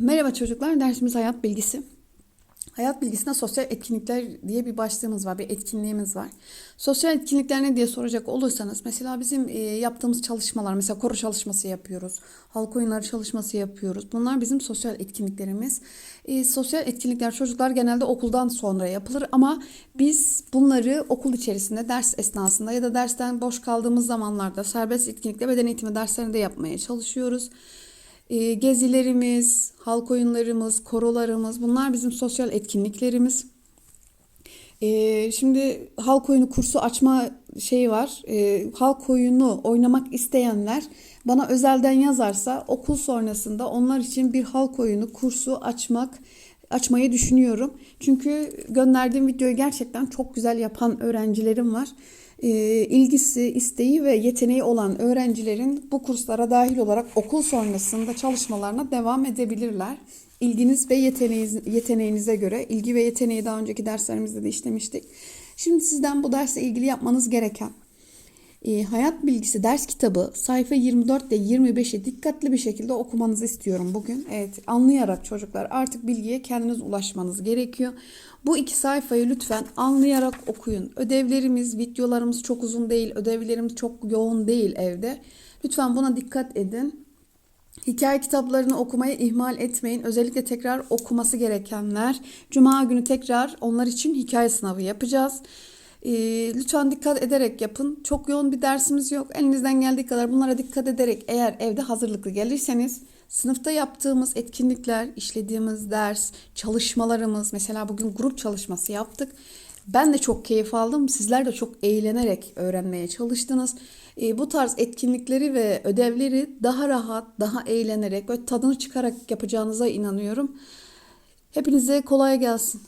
Merhaba çocuklar, dersimiz hayat bilgisi. Hayat bilgisinde sosyal etkinlikler diye bir başlığımız var, bir etkinliğimiz var. Sosyal etkinlikler ne diye soracak olursanız, mesela bizim e, yaptığımız çalışmalar, mesela koro çalışması yapıyoruz, halk oyunları çalışması yapıyoruz. Bunlar bizim sosyal etkinliklerimiz. E, sosyal etkinlikler çocuklar genelde okuldan sonra yapılır ama biz bunları okul içerisinde, ders esnasında ya da dersten boş kaldığımız zamanlarda serbest etkinlikle beden eğitimi derslerinde yapmaya çalışıyoruz. E, gezilerimiz, halk oyunlarımız, korolarımız bunlar bizim sosyal etkinliklerimiz. E, şimdi halk oyunu kursu açma şeyi var. E, halk oyunu oynamak isteyenler bana özelden yazarsa okul sonrasında onlar için bir halk oyunu kursu açmak açmayı düşünüyorum. Çünkü gönderdiğim videoyu gerçekten çok güzel yapan öğrencilerim var. E, isteği ve yeteneği olan öğrencilerin bu kurslara dahil olarak okul sonrasında çalışmalarına devam edebilirler. İlginiz ve yeteneğiniz, yeteneğinize göre, ilgi ve yeteneği daha önceki derslerimizde de işlemiştik. Şimdi sizden bu dersle ilgili yapmanız gereken e, Hayat Bilgisi ders kitabı sayfa 24 ile 25'i dikkatli bir şekilde okumanızı istiyorum bugün. Evet, anlayarak çocuklar artık bilgiye kendiniz ulaşmanız gerekiyor. Bu iki sayfayı lütfen anlayarak okuyun. Ödevlerimiz, videolarımız çok uzun değil, ödevlerimiz çok yoğun değil evde. Lütfen buna dikkat edin. Hikaye kitaplarını okumayı ihmal etmeyin. Özellikle tekrar okuması gerekenler. Cuma günü tekrar onlar için hikaye sınavı yapacağız. Ee, lütfen dikkat ederek yapın. Çok yoğun bir dersimiz yok. Elinizden geldiği kadar bunlara dikkat ederek eğer evde hazırlıklı gelirseniz sınıfta yaptığımız etkinlikler, işlediğimiz ders, çalışmalarımız mesela bugün grup çalışması yaptık. Ben de çok keyif aldım. Sizler de çok eğlenerek öğrenmeye çalıştınız. E, bu tarz etkinlikleri ve ödevleri daha rahat, daha eğlenerek ve tadını çıkarak yapacağınıza inanıyorum. Hepinize kolay gelsin.